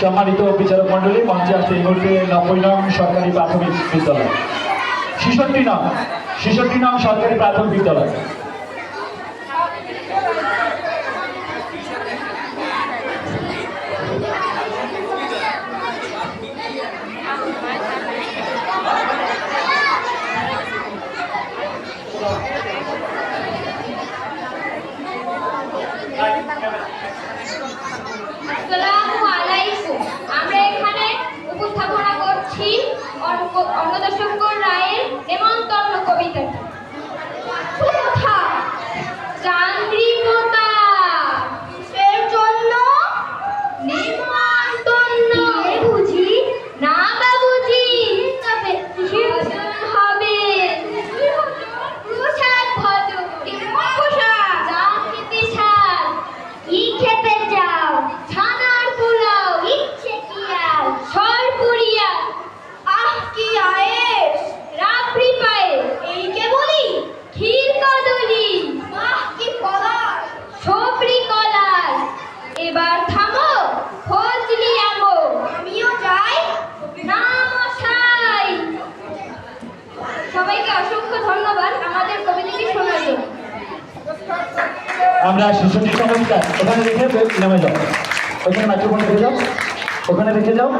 সম্মানিত বিচারক মন্ডলী মঞ্চে আসছে এই মুহূর্তে নব্বই নং সরকারি প্রাথমিক বিদ্যালয়। ছেষট্টি নং ছেষট্টি নং সরকারি প্রাথমিক বিদ্যালয়। আসসালামু অন্নদাশঙ্কর আমরা শিশুটি সমস্যা ওখানে রেখে নেমে যাও। ওখানে নাট্যকোণ রেখে যাও। ওখানে রেখে যাও।